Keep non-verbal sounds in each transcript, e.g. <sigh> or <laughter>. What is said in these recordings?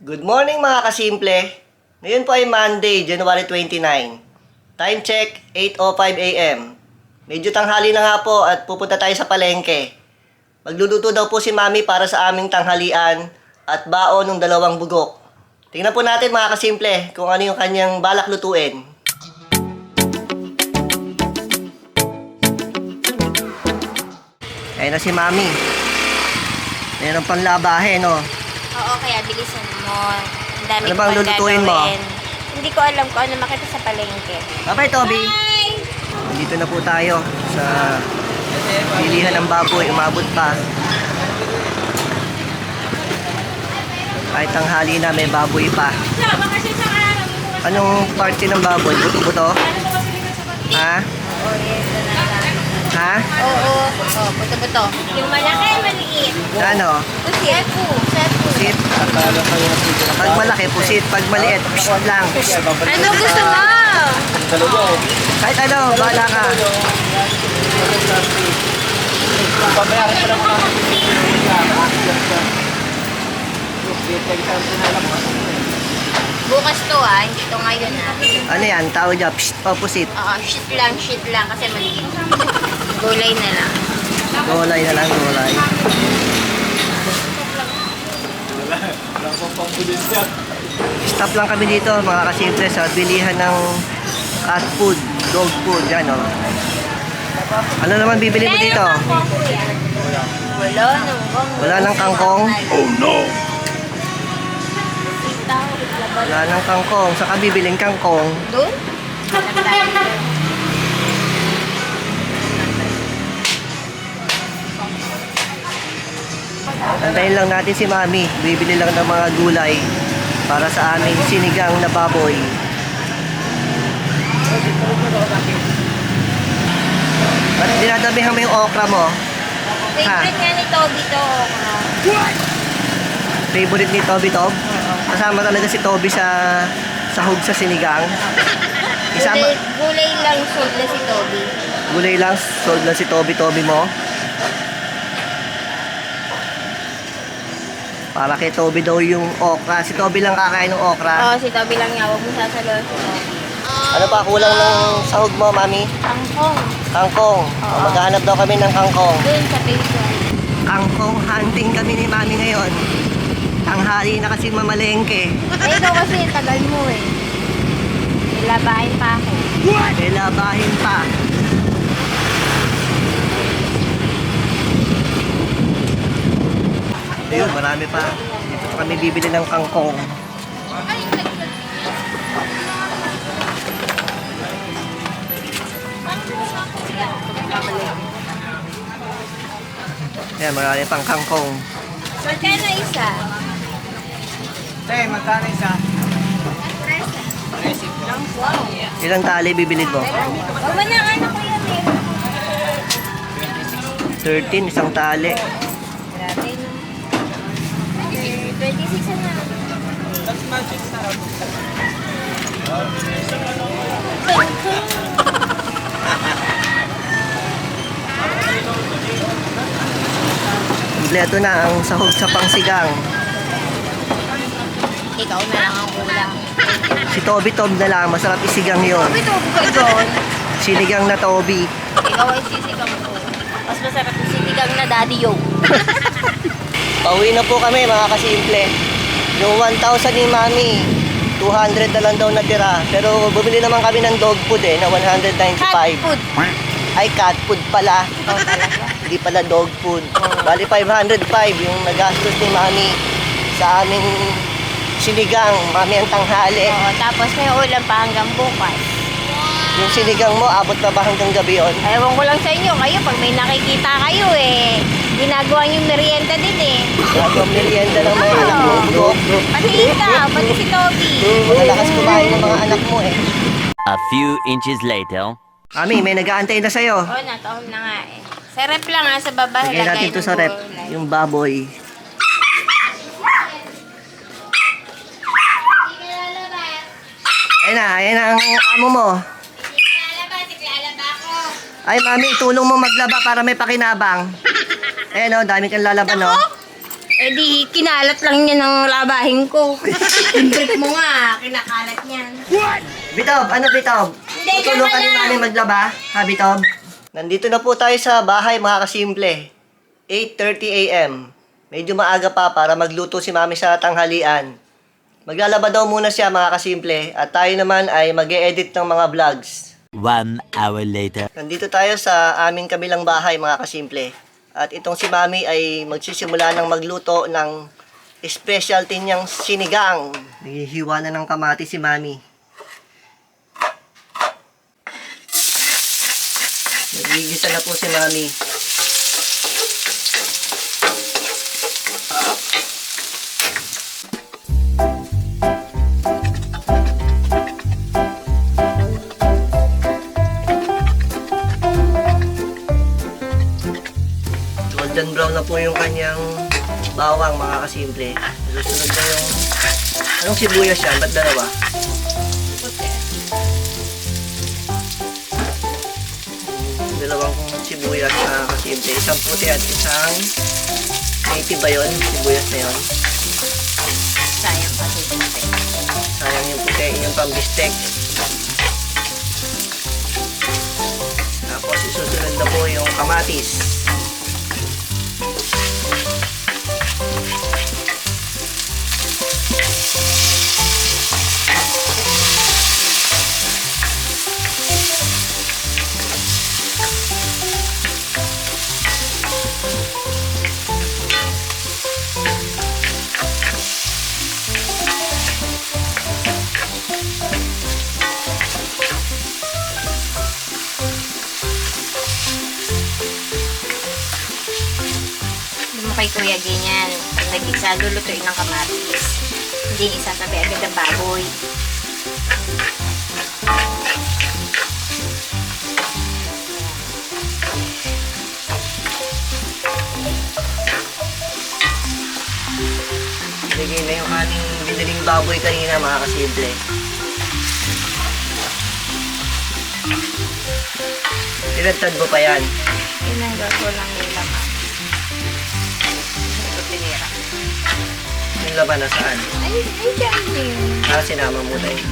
Good morning mga kasimple. Ngayon po ay Monday, January 29. Time check, 8.05 a.m. Medyo tanghali na nga po at pupunta tayo sa palengke. Magluluto daw po si Mami para sa aming tanghalian at baon ng dalawang bugok. Tingnan po natin mga kasimple kung ano yung kanyang balak lutuin. Ayun na si Mami. Meron pang labahe, no? Oo, kaya bilisan mo. Ang dami Ano ko bang pang lulutuin mo? gagawin. Hindi ko alam kung ano makita sa palengke. Babay, Toby. Bye! Dito na po tayo sa bilihan ng baboy. Umabot pa. Kahit tanghali na, may baboy pa. Anong parte ng baboy? Buto-buto? Ha? Oo, yes. Ha? Oo, oo, buto-buto. Yung malaki, maliit. Ano? Pusit. Pusit. Pusit? Pag malaki, pusit. Pag maliit, psit lang. Ano gusto mo? Kahit ano, bahala ka. Bukas to ah, hindi to ngayon ah. Ano yan? Tawag niya, psit o pusit. Oo, shit lang, shit lang kasi maliit. Gulay na lang. Gulay na lang, gulay. Stop lang kami dito mga kasimple sa bilihan ng cat food, dog food, yan o. Ano naman bibili mo dito? Wala nang Wala nang kangkong? Oh no! Wala nang kangkong. Saka bibiling kangkong. Doon? Antayin lang natin si Mami. Bibili lang ng mga gulay para sa aming sinigang na baboy. Ba't dinadabihan mo yung okra mo? Favorite nga ni Toby to. okra. Favorite ni Toby Tob? Kasama talaga si Toby sa sahog sa sinigang. <laughs> Isama, Gulay, gulay lang sold na si Toby. gulay lang, sold na si Toby Toby mo. Para kay Toby daw yung okra. Si Toby lang kakain ng okra. Oo, si Toby lang nga. Huwag mo sasalo si Toby. Ano pa kulang ng sahog mo, Mami? Tangkong. Kangkong. Oo. Maghahanap daw kami ng kangkong. Doon sa Facebook. Kangkong hunting kami ni Mami ngayon. Tanghali na kasi mamalengke. Eh, ikaw kasi tagal mo eh. Nilabahin pa ako. May labahin pa. Ayun, marami pa. Dito pa kami bibili ng kangkong. Ayan, marami pang kangkong. Magkano isa? Te, magkano isa? Ilang tali bibilid mo? Mo na ano ko yan eh. 13, isang tali. Eh, 26 na. Kompleto na ang sahog sa pangsigang. Ikaw na lang ang kulang. Si Toby Tob na lang, masarap isigang yon. Sabi to, bukay doon. Sinigang na Toby. Ikaw ay sisigang ko. Mas masarap yung sinigang na daddy yo. <laughs> Pauwi na po kami mga kasimple. Yung 1,000 ni Mami, 200 na lang daw natira. Pero bumili naman kami ng dog food eh, na 195. Cat food. Ay, cat food pala. Talaga. <laughs> Hindi pala dog food. Bali 505 yung nagastos ni Mami sa aming sinigang. Mami ang tanghali. Oo, tapos may ulam pa hanggang bukas. Yung sinigang mo, abot na ba hanggang gabi yun? Ewan ko lang sa inyo, kayo pag may nakikita kayo eh, ginagawa yung merienda din eh. Bago ang merienda ng mga anak mo. Bro. Pati ikaw, pati si Toby. Malalakas kumain ng mga anak mo eh. A few inches later. Mami, may nag-aantay na sa'yo. Oo, natahom na nga eh. Sa rep lang ha, sa baba. Lagyan natin lagay to sa rep. Yung baboy. Ayun na, ayun na ang amo mo. Ay, mami, tulong mo maglaba para may pakinabang. Ayan o, dami kang lalaban, no? Eh di, kinalat lang niya ng labahin ko. <laughs> Brick mo nga, kinakalat niyan. Bitob, ano Bitob? Hindi, Tutulungan tama ni. Mami maglaba, ha Bitob? Nandito na po tayo sa bahay mga kasimple. 8.30 a.m. Medyo maaga pa para magluto si Mami sa tanghalian. Maglalaba daw muna siya mga kasimple at tayo naman ay mag edit ng mga vlogs. One hour later. Nandito tayo sa aming kabilang bahay mga kasimple. At itong si Mami ay magsisimula ng magluto ng specialty niyang sinigang. Naghihiwa na ng kamati si Mami. Nagigisa na po si Mami. Bawang mga kasimple. Susunod na yung... Anong sibuyas yan? Ba't dalawa? Dalawang sibuyas mga kasimple. Isang puti at isang native ba yun? Sibuyas na yun. Sayang kasi puti. Sayang yung puti, yung pambistek. Tapos isusunod na po yung kamatis. Nag-isa, lulutuin ng kamatis. Hindi isasabi agad ang baboy. Ilagay na yung ating biniling baboy kanina mga kasimple. Tinagtad mo pa yan. Tinanggal ko lang yung laban na saan? Ay, ay, dyan din. Ah, sinama mo tayo.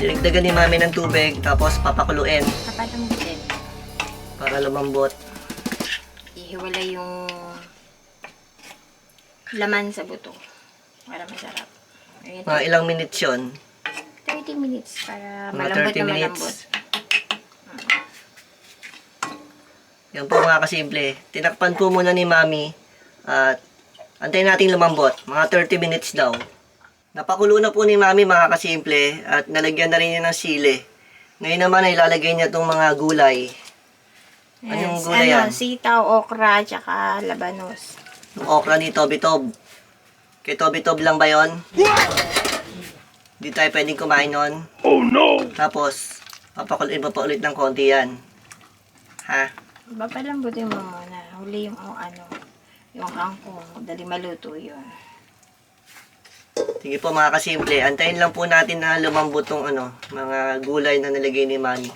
Dirigdagan ni mami ng tubig, tapos papakuluin Kapalambutin. para lumambot. Ihiwalay yung laman sa buto. Para masarap. Ayan, Mga ilang minutes yun. 30 minutes para malambot 30 na malambot. minutes. Yan po mga kasimple. Tinakpan po muna ni mami at antayin natin lumambot. Mga 30 minutes daw. Napakulo na po ni mami mga kasimple at nalagyan na rin niya ng sili. Ngayon naman ay lalagay niya itong mga gulay. Anong Yes, gulay yan? ano, sitaw, okra, tsaka labanos. Yung okra ni Toby Tob. Kay Toby Tob lang ba yon? Di tayo pwedeng kumain nun. Oh no! Tapos, papakuloyin pa pa ulit ng konti yan. Ha? Papalambutin mo muna. Huli yung oh, ano, yung kangkong. Dali maluto yun. Sige po mga kasimple, antayin lang po natin na lumambot tong ano, mga gulay na nilagay ni Manny.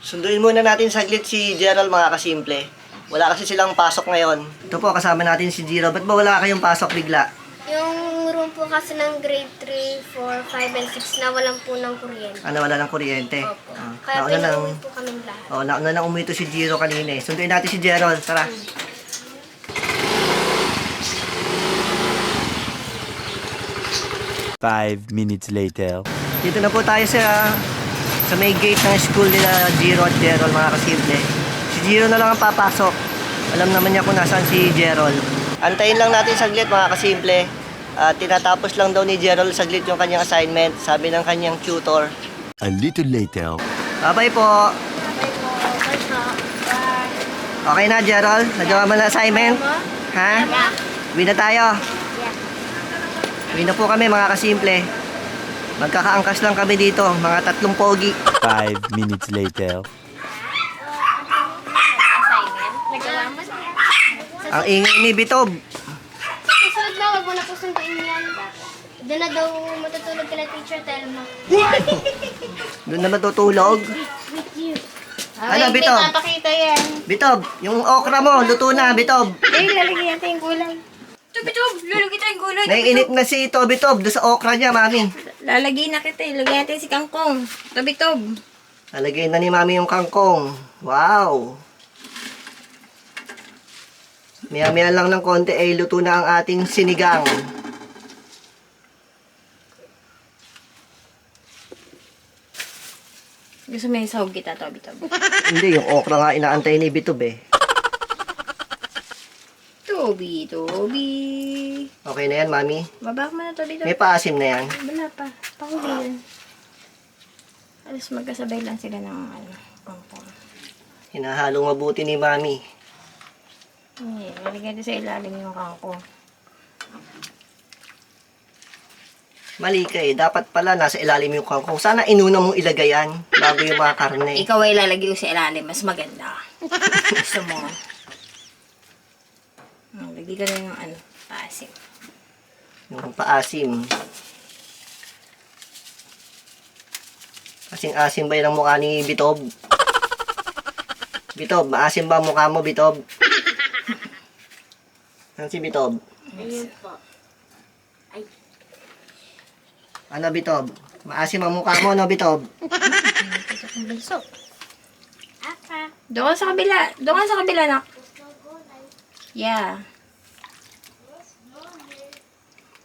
Sunduin muna natin saglit si Gerald mga kasimple. Wala kasi silang pasok ngayon. Ito po, kasama natin si Jiro. Ba't ba wala kayong pasok bigla? Yung room po kasi ng grade 3, 4, 5, and 6 na walang po ng kuryente. Ano, wala ng kuryente. Opo. Ah, Kaya nauna lang, pinauwi po kami lahat. oh, nauna lang umito si Jiro kanina eh. Sunduin natin si Gerald. Tara. Five minutes later. Dito na po tayo sa sa may gate ng school nila Jiro at Gerald mga kasimple. Si Jiro na lang ang papasok. Alam naman niya kung nasaan si Gerald. Antayin lang natin saglit mga kasimple. At tinatapos lang daw ni Gerald saglit yung kanyang assignment. Sabi ng kanyang tutor. A little later. Bye-bye po. Okay na Gerald? Nagawa mo na assignment? Ha? Uwi na tayo. Uwi na po kami mga kasimple. Magkakaangkas lang kami dito, mga tatlong pogi. Five minutes later. Ang ingay ni Bitob. Sa susunod na, wag mo na po sunduin yan. Doon na daw matutulog kila teacher Telma. Doon na matutulog. Ano, hindi Bitob? papakita yan. Bitob, yung okra mo, luto na, Bitob. Eh, lalagyan natin yung gulay. Ito, Bitob, lalagyan tayo yung gulay. Naiinit na si ito, Bitob, doon sa okra niya, Mami. Lalagyan na kita, ilagyan natin si Kangkong. Ito, Bitob. Nalagay na ni Mami yung kangkong. Wow! Maya-maya lang ng konti ay luto na ang ating sinigang. Gusto mo yung sahog kita, to, Bitob. Hindi, yung okra nga inaantay ni Bitob eh. Toby, Toby. Okay na yan, Mami. Baba mo na to, Bitob. May paasim na yan. Wala pa. Pahuli yan. Alas magkasabay lang sila ng ano, Kangkong. Hinahalong mabuti ni Mami. Hindi, lalagyan natin sa ilalim yung Kangkong. Mali ka eh. Dapat pala nasa ilalim yung kangkong. Sana inuna mong ilagay yan bago yung mga karne. Ikaw ay lalagay sa ilalim, mas maganda. <laughs> Gusto mo. Hmm, Lagay ka na ng ano, paasim. Yung paasim. Asing-asim ba yun ang mukha ni Bitob? Bitob, maasim ba ang mukha mo, Bitob? Ano si Bitob? Ayun po. Ano, Bitob? Maasim ang mukha mo, no, Bitob? Bulso. Apa. Doon ka sa kabila. Doon ka sa kabila, nak. Yeah.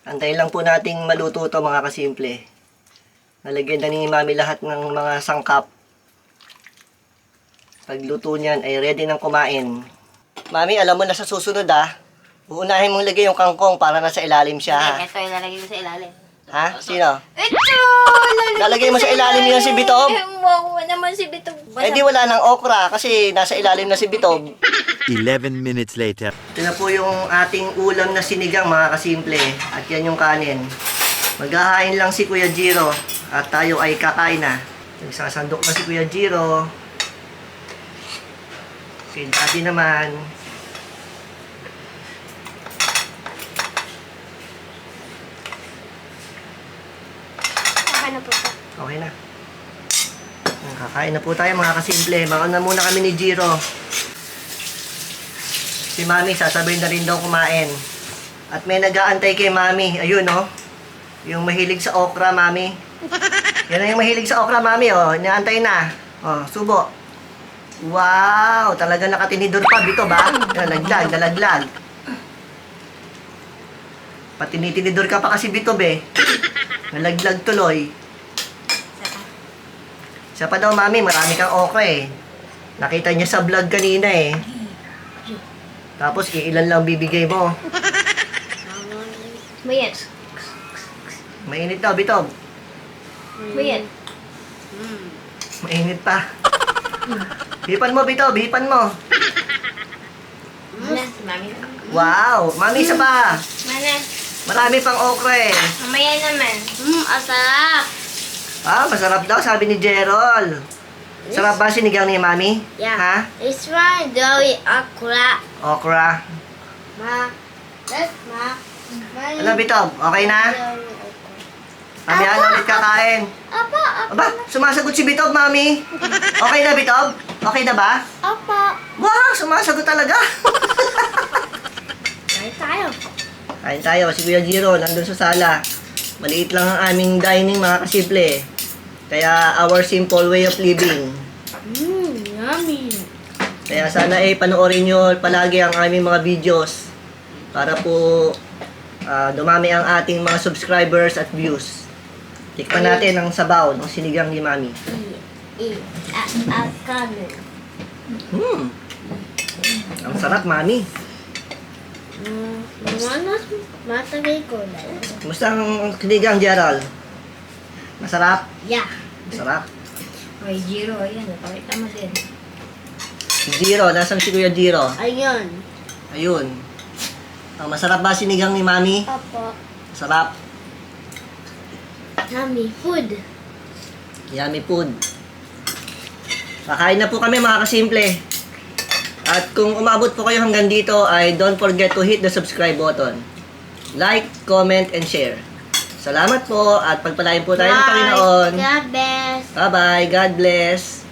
Antayin lang po nating maluto to mga kasimple. Nalagyan na ni Mami lahat ng mga sangkap. Pagluto niyan ay ready nang kumain. Mami, alam mo na sa susunod ah. Uunahin mong lagay yung kangkong para nasa ilalim siya ha. Ito yung lalagay ko sa ilalim. Ha? Sino? Ito! Lalagay mo sa ilalim yun si Bitob? Eh, makuha naman si Bitob. Eh di wala nang okra kasi nasa ilalim na si Bitob. Eleven minutes later. Ito na po yung ating ulam na sinigang mga kasimple. At yan yung kanin. Maghahain lang si Kuya Jiro at tayo ay kakain na. Nagsasandok na si Kuya Jiro. Si Daddy naman. Okay na po po. Okay na. Kakain na po tayo mga kasimple. Mauna muna kami ni Jiro. Si Mami sasabihin na rin daw kumain. At may nag-aantay kay Mami. Ayun oh. Yung mahilig sa okra, Mami. Yan na yung mahilig sa okra, Mami oh. Inaantay na. Oh, subo. Wow! Talaga nakatinidor pa. Bito ba? Nalaglag, nalaglag. Patinitinidor ka pa kasi Bito, be. Nalaglag tuloy. Siya pa daw, mami, marami kang okra eh. Nakita niya sa vlog kanina eh. Tapos, iilan lang bibigay mo. Bayan. Mainit daw, Bitob. Bayan. Mainit pa. Hipan mo, Bitob, hipan mo. Wow! Mami, isa pa. Mana, Marami pang okra eh. mamaya naman. Hmm, asarap. Ah, masarap daw, sabi ni Gerald. Sarap ba sinigang ni Mami? Yeah. Ha? This one, Joey Akura. Okra. Ma. That's ma. Ano, Bitob? Okay na? Mami, ano ulit kakain? Apa, apa, Aba, sumasagot si Bitob, Mami. Okay na, Bitob? Okay na ba? apa. Wow, sumasagot talaga. Ay, tayo. Kain tayo, si Kuya Jiro, nandun sa sala. Maliit lang ang aming dining, mga kasimple. Kaya, our simple way of living. Mmm, yummy. Kaya sana eh, panoorin nyo palagi ang aming mga videos. Para po ah, dumami ang ating mga subscribers at views. Tikman natin ang sabaw ng sinigang ni Mami. Hmm. Ang sarap, Mami. Mm, manas, matagay ko na. Kumusta ang sinigang, Gerald? Masarap? Yeah. Masarap. May Jiro, ayan. Pakita mo din. Jiro, nasan si Kuya Jiro? Ayun. Ayun. Ang masarap ba sinigang ni Mami? Opo. Masarap. Yummy food. Yummy food. Kakain na po kami mga kasimple. At kung umabot po kayo hanggang dito ay don't forget to hit the subscribe button. Like, comment, and share. Salamat po at pagpalain po tayo ng Panginoon. God bless. Bye-bye. God bless.